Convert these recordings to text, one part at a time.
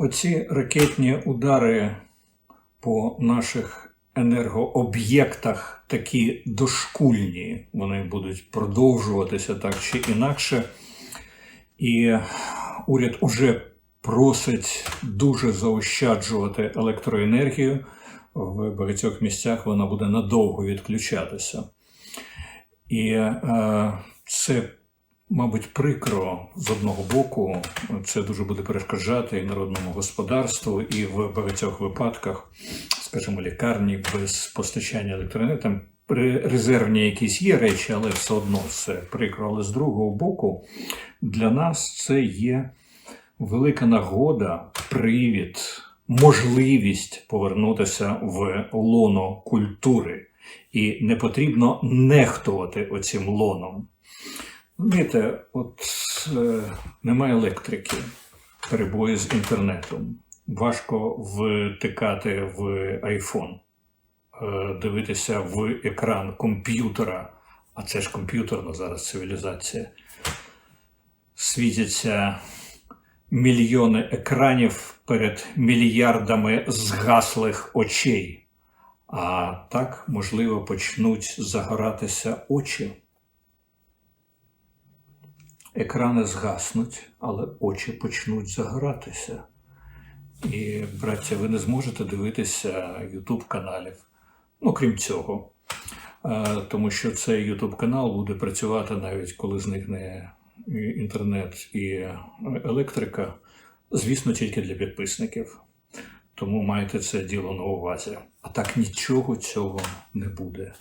Оці ракетні удари по наших енергооб'єктах такі дошкульні. Вони будуть продовжуватися так чи інакше. І уряд уже просить дуже заощаджувати електроенергію. В багатьох місцях вона буде надовго відключатися. І е, це, мабуть, прикро з одного боку. Це дуже буде перешкоджати і народному господарству, і в багатьох випадках, скажімо, лікарні без постачання електроенергії. Там резервні якісь є речі, але все одно це прикро. Але з другого боку, для нас це є велика нагода, привід, можливість повернутися в лоно культури. І не потрібно нехтувати оцим лоном. Знаєте, от е, немає електрики, перебої з інтернетом. Важко втикати в iPhone, е, дивитися в екран комп'ютера, а це ж комп'ютерна зараз цивілізація. Світяться мільйони екранів перед мільярдами згаслих очей. А так, можливо, почнуть загоратися очі. Екрани згаснуть, але очі почнуть загоратися. І, браття, ви не зможете дивитися YouTube каналів. Ну, крім цього. Е, Тому що цей YouTube канал буде працювати навіть коли зникне інтернет і електрика, звісно, тільки для підписників. Тому майте це діло на увазі. А так нічого цього не буде.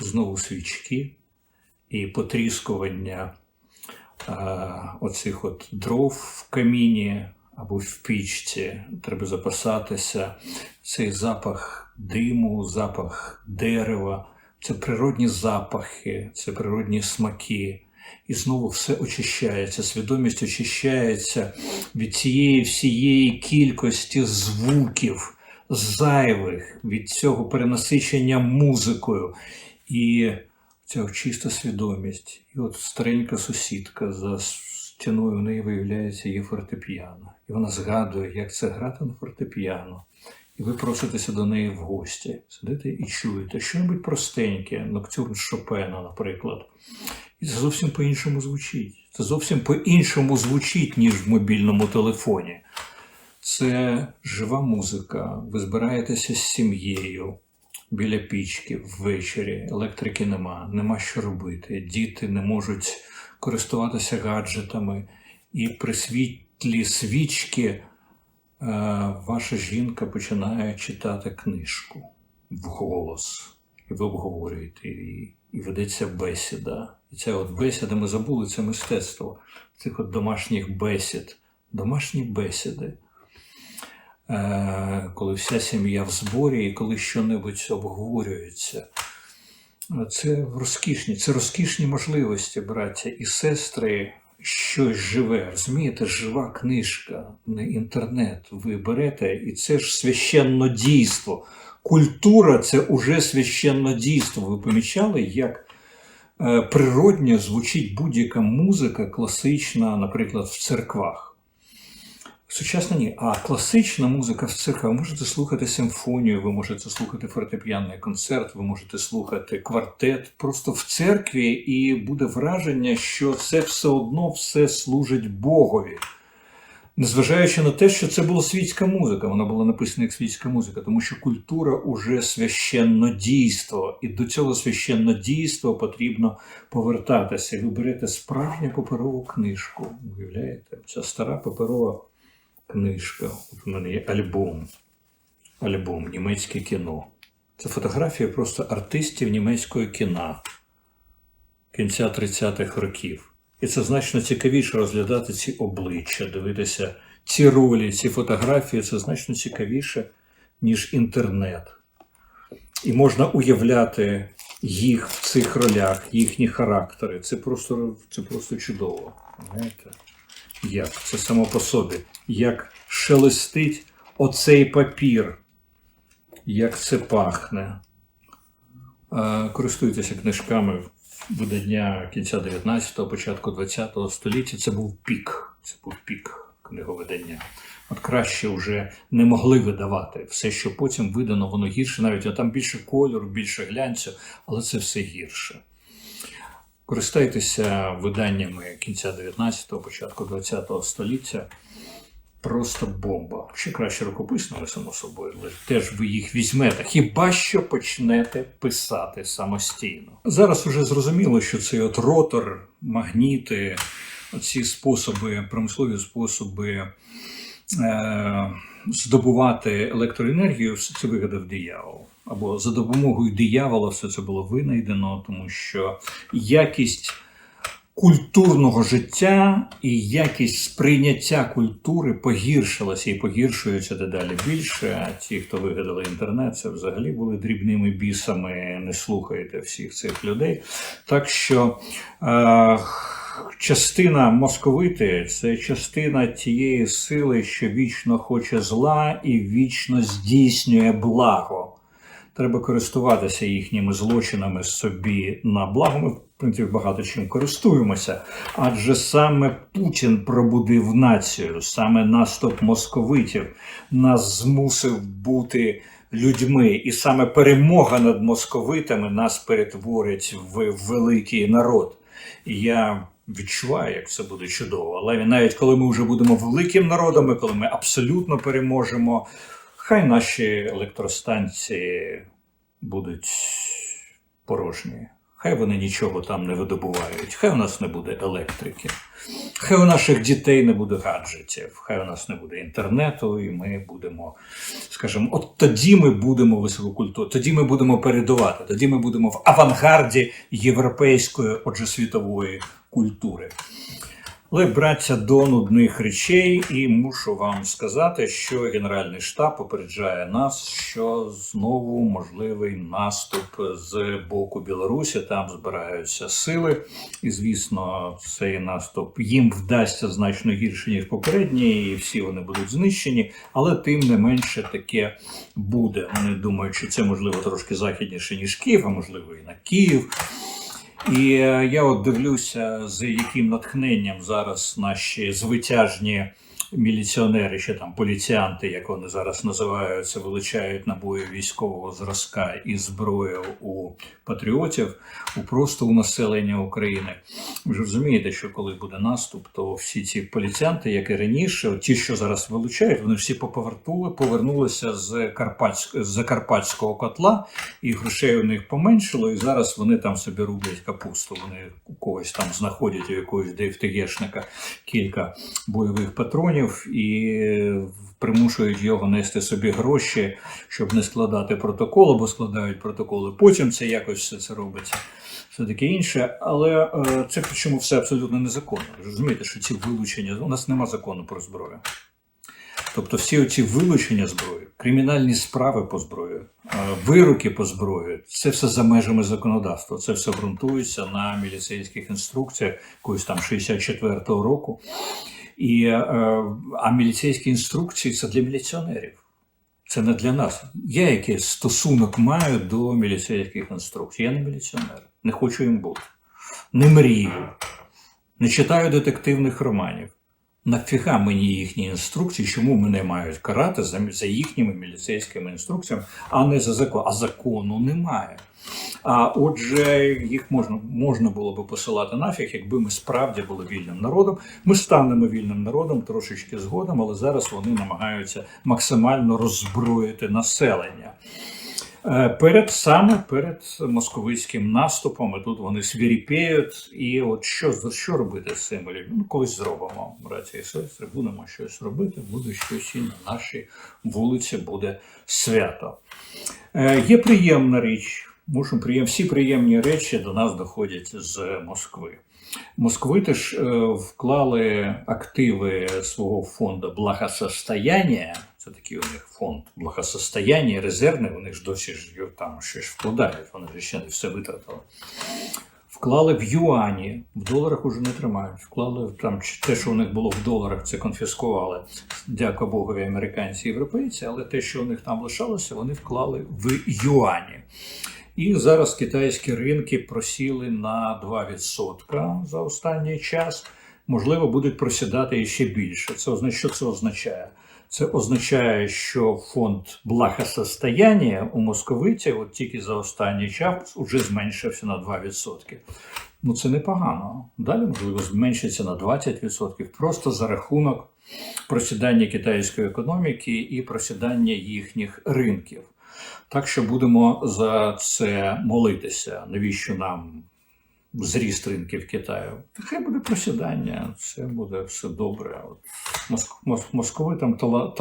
Знову свічки і потріскування оцих от дров в каміні або в пічці. Треба запасатися. Цей запах диму, запах дерева, це природні запахи, це природні смаки. І знову все очищається, свідомість очищається від цієї всієї кількості звуків зайвих, від цього перенасичення музикою. І ця чиста свідомість. І от старенька сусідка за стіною в неї виявляється є фортепіано. І вона згадує, як це грати на фортепіано. І ви проситеся до неї в гості. Сидите і чуєте щось простеньке, ноктюрн Шопена, наприклад. І це зовсім по-іншому звучить. Це зовсім по-іншому звучить, ніж в мобільному телефоні. Це жива музика. Ви збираєтеся з сім'єю біля пічки ввечері, електрики нема, нема що робити. Діти не можуть користуватися гаджетами. І при світлі свічки е, ваша жінка починає читати книжку вголос. І ви обговорюєте її, і ведеться бесіда. І ця от бесіда, ми забули це мистецтво цих от домашніх бесід, домашні бесіди. Е, коли вся сім'я в зборі і коли що-небудь обговорюється. Це розкішні, це розкішні можливості, браття і сестри, щось живе. Розумієте, жива книжка, не інтернет. Ви берете, і це ж священно дійство. Культура це уже священно дійство. Ви помічали, як е, природньо звучить будь-яка музика класична, наприклад, в церквах. Сучасна ні, а класична музика в церквах. Ви можете слухати симфонію, ви можете слухати фортепіанний концерт, ви можете слухати квартет просто в церкві, і буде враження, що це все одно все служить Богові. Незважаючи на те, що це була світська музика, вона була написана як світська музика, тому що культура уже священно дійство, і до цього священно дійства потрібно повертатися. Ви берете справжню паперову книжку. Уявляєте, ця стара паперова книжка. От у мене є альбом. Альбом Німецьке кіно. Це фотографія просто артистів німецького кіна кінця 30-х років. І це значно цікавіше розглядати ці обличчя, дивитися ці ролі, ці фотографії. Це значно цікавіше, ніж інтернет. І можна уявляти їх в цих ролях, їхні характери. Це просто, це просто чудово. Знаєте? Як це само по собі, як шелестить оцей папір, як це пахне. Користуйтеся книжками видання кінця 19-го, початку 20-го століття. Це був пік. Це був пік книговидання. От краще вже не могли видавати. Все, що потім видано, воно гірше, навіть там більше кольору, більше глянцю, але це все гірше. Користайтеся виданнями кінця 19-го, початку 20-го століття. Просто бомба. Ще краще рукописними, само собою, але теж ви їх візьмете. Хіба що почнете писати самостійно? Зараз уже зрозуміло, що цей от ротор, магніти, ці способи, промислові способи е- здобувати електроенергію, все це вигадав диявол. Або за допомогою диявола все це було винайдено, тому що якість культурного життя і якість сприйняття культури погіршилася і погіршується дедалі більше. А ті, хто вигадали інтернет, це взагалі були дрібними бісами. Не слухайте всіх цих людей. Так що. Е- Частина московити це частина тієї сили, що вічно хоче зла і вічно здійснює благо. Треба користуватися їхніми злочинами собі на благо. Ми, в принципі, багато чим користуємося. Адже саме Путін пробудив націю, саме наступ московитів нас змусив бути людьми, і саме перемога над московитами нас перетворить в великий народ. Я відчуваю, як це буде чудово. Але навіть коли ми вже будемо великим народом, коли ми абсолютно переможемо, хай наші електростанції будуть порожні. Хай вони нічого там не видобувають, хай у нас не буде електрики, хай у наших дітей не буде гаджетів, хай у нас не буде інтернету, і ми будемо, скажімо, от тоді ми будемо висококультурні, тоді ми будемо передувати, тоді ми будемо в авангарді європейської, отже, світової культури. Але браться до нудних речей, і мушу вам сказати, що Генеральний штаб попереджає нас, що знову можливий наступ з боку Білорусі. Там збираються сили, і звісно, цей наступ їм вдасться значно гірше ніж попередній, і всі вони будуть знищені. Але тим не менше таке буде. Вони думають, що це можливо трошки західніше ніж Київ, а можливо і на Київ. І е, я от дивлюся, з яким натхненням зараз наші звитяжні міліціонери, ще там поліціянти, як вони зараз називаються, вилучають набої військового зразка і зброю у патріотів, у просто у населення України. Ви ж розумієте, що коли буде наступ, то всі ці поліціянти, як і раніше, ті, що зараз вилучають, вони всі поповертули, повернулися з Карпатськ... з Закарпатського котла, і грошей у них поменшило, і зараз вони там собі рублять капусту. Вони у когось там знаходять у якогось ДФТГшника кілька бойових патронів і примушують його нести собі гроші, щоб не складати протокол, або складають протоколи. Потім це якось все це робиться. Все таке інше, але е, це причому все абсолютно незаконно. Розумієте, що ці вилучення у нас нема закону про зброю. Тобто всі оці вилучення зброї, кримінальні справи по зброї, е, вироки по зброї це все за межами законодавства. Це все ґрунтується на міліцейських інструкціях якогось там 64-го року. І, е, А міліцейські інструкції це для міліціонерів. Це не для нас. Я якийсь стосунок маю до міліцейських інструкцій. Я не міліціонер, не хочу їм бути. Не мрію, не читаю детективних романів. Нафіга мені їхні інструкції, чому мене мають карати за, за їхніми міліцейськими інструкціями, а не за закон. А закону немає. А отже, їх можна можна було би посилати нафіг, якби ми справді були вільним народом. Ми станемо вільним народом трошечки згодом, але зараз вони намагаються максимально роззброїти населення. Е, перед саме перед московицьким наступом і тут вони свіріпіють. І от що що робити з цими людьми? Ну, колись зробимо, браті і сестри, будемо щось робити, буде щось і на нашій вулиці буде свято. Е, Є приємна річ. Мушу приєм... всі приємні речі до нас доходять з Москви. Москвити ж е, вклали активи свого фонду благосостояння. Це такий у них фонд благосостояння, резервний, вони ж досі ж там щось вкладають, вони ж ще не все витратили. Вклали в юані, в доларах уже не тримають. Вклали там те, що у них було в доларах, це конфіскували. Дякую Богові, американці і європейці, але те, що у них там лишалося, вони вклали в юані. І зараз китайські ринки просіли на 2% за останній час. Можливо, будуть просідати ще більше. Це що це означає? Це означає, що фонд благосостояння у московитів от тільки за останній час вже зменшився на 2%. Ну це непогано. Далі, можливо, зменшиться на 20%, просто за рахунок просідання китайської економіки і просідання їхніх ринків. Так що будемо за це молитися. Навіщо нам зріст ринків Китаю? Хай буде просідання, це буде все добре. От моск-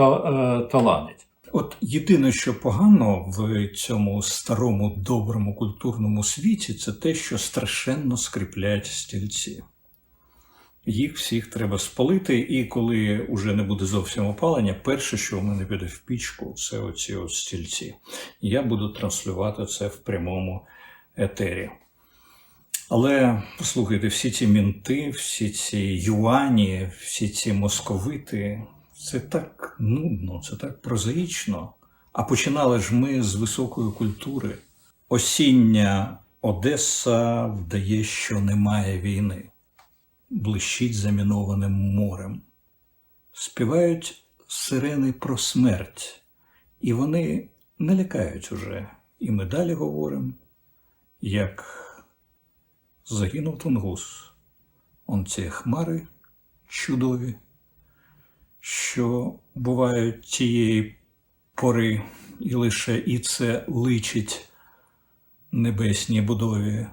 е, таланить. От єдине, що погано в цьому старому доброму культурному світі, це те, що страшенно скріплять стільці. Їх всіх треба спалити, і коли вже не буде зовсім опалення, перше, що в мене піде в пічку, це оці от стільці. Я буду транслювати це в прямому етері. Але послухайте, всі ці мінти, всі ці юані, всі ці московити, це так нудно, це так прозаїчно. А починали ж ми з високої культури. Осіння Одеса вдає, що немає війни, блищить замінованим морем. Співають сирени про смерть, і вони не лякають уже. І ми далі говоримо, як загинув тунгус. Он ці хмари чудові, що бувають тієї пори, і лише і це личить небесній будові.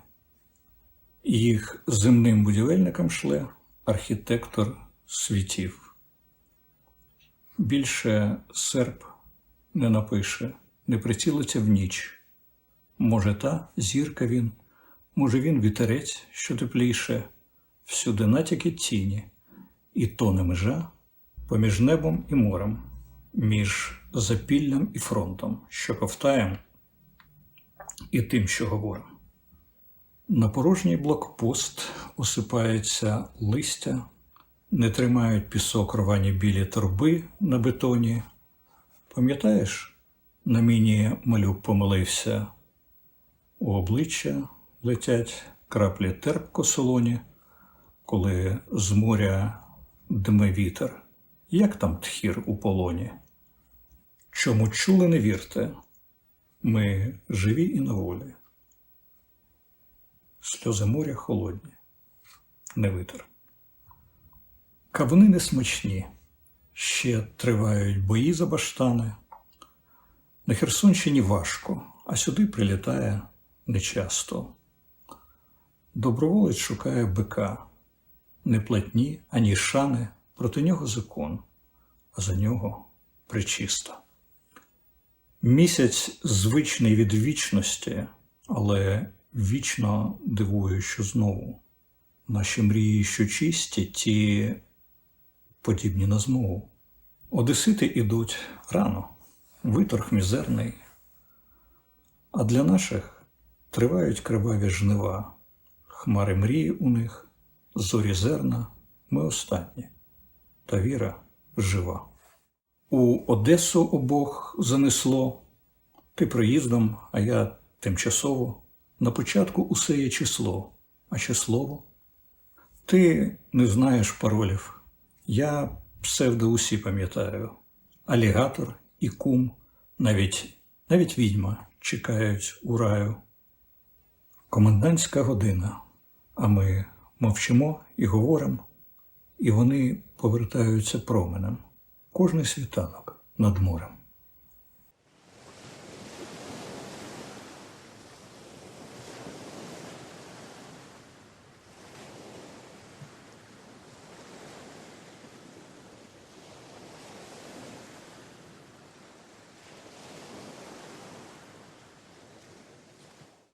Їх земним будівельникам шле архітектор світів. Більше серп не напише, не прицілиться в ніч. Може, та зірка він, може, він вітерець, що тепліше, всюди натяки тіні, і тоне межа поміж небом і морем, між запіллям і фронтом, що ковтаєм, і тим, що говоримо. На порожній блокпост осипається листя, не тримають пісок рвані білі торби на бетоні. Пам'ятаєш, на міні малюк помилився, у обличчя летять краплі терпко солоні, коли з моря дме вітер. Як там тхір у полоні? Чому чули, не вірте, ми живі і на волі. Сльози моря холодні, не витер. Кавуни не смачні, ще тривають бої за баштани. На Херсонщині важко, а сюди прилітає нечасто. Доброволець шукає бика, не платні, ані шани, проти нього закон, а за нього причиста. Місяць звичний від вічності, але вічно дивує, що знову. Наші мрії, що чисті, ті подібні на змову. Одесити ідуть рано, виторг мізерний, а для наших тривають криваві жнива, хмари мрії у них, зорі зерна, ми останні, та віра жива. У Одесу обох занесло, ти приїздом, а я тимчасово. На початку усе є число, а ще слово. Ти не знаєш паролів. Я псевдо усі пам'ятаю. Алігатор і кум, навіть, навіть відьма чекають у раю. Комендантська година, а ми мовчимо і говоримо, і вони повертаються променем. Кожний світанок над морем.